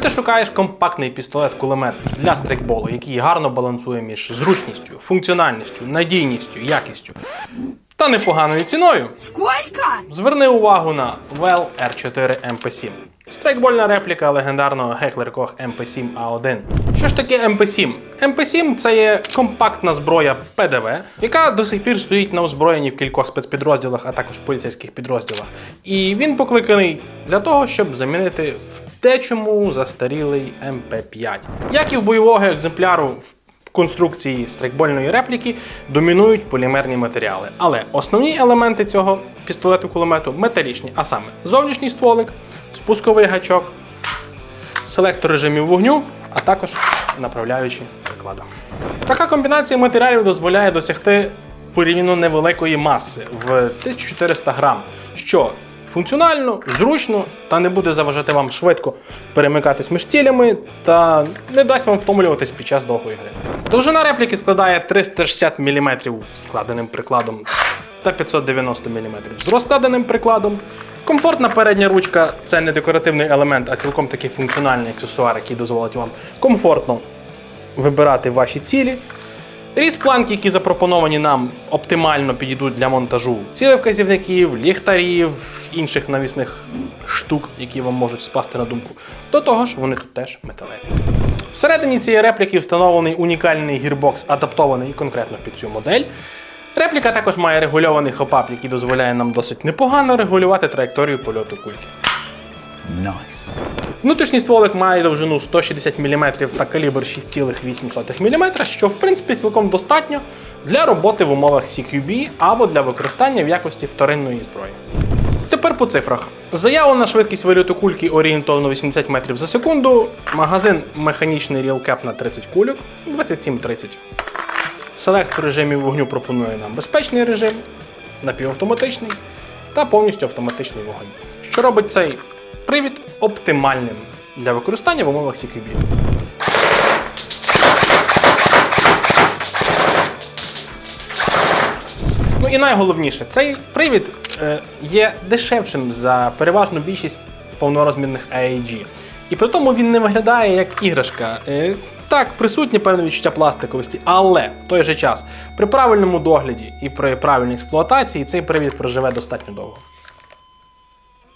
ти шукаєш компактний пістолет-кулемет для стрейкболу, який гарно балансує між зручністю, функціональністю, надійністю, якістю та непоганою ціною, Сколько? зверни увагу на Well R4 MP7. Страйкбольна репліка легендарного Heckler Koch MP7 A1. Що ж таке MP7? MP7 це є компактна зброя ПДВ, яка до сих пір стоїть на озброєнні в кількох спецпідрозділах, а також поліцейських підрозділах. І він покликаний для того, щоб замінити втечому застарілий MP5. Як і в бойового екземпляру в конструкції страйкбольної репліки домінують полімерні матеріали. Але основні елементи цього пістолету кулемету металічні, а саме зовнішній стволик, спусковий гачок, селектор режимів вогню, а також направляючі прикладу. Така комбінація матеріалів дозволяє досягти порівняно невеликої маси в 1400 грам, що функціонально, зручно та не буде заважати вам швидко перемикатись між цілями та не дасть вам втомлюватись під час довгої гри. Довжина репліки складає 360 мм складеним прикладом та 590 мм з розкладеним прикладом. Комфортна передня ручка це не декоративний елемент, а цілком такий функціональний аксесуар, який дозволить вам комфортно вибирати ваші цілі. Різ планки, які запропоновані нам, оптимально підійдуть для монтажу цілевказівників, ліхтарів, інших навісних штук, які вам можуть спасти на думку. До того ж, вони тут теж металеві. Всередині цієї репліки встановлений унікальний гірбокс, адаптований конкретно під цю модель. Репліка також має регульований хопап, який дозволяє нам досить непогано регулювати траєкторію польоту кульки. Внутрішній стволик має довжину 160 мм та калібр 6,8 мм, що в принципі цілком достатньо для роботи в умовах CQB або для використання в якості вторинної зброї. Тепер по цифрах. Заявлена швидкість вильоту кульки орієнтовно 80 метрів за секунду, магазин механічний рілкеп на 30 кульок 27-30. Селектор режимів вогню пропонує нам безпечний режим, напівавтоматичний та повністю автоматичний вогонь, що робить цей привід оптимальним для використання в умовах CQB. Ну і найголовніше, цей привід е, є дешевшим за переважну більшість повнорозмірних AEG. І при тому він не виглядає як іграшка. Е, так, присутнє певне відчуття пластиковості, але в той же час при правильному догляді і при правильній експлуатації цей привід проживе достатньо довго.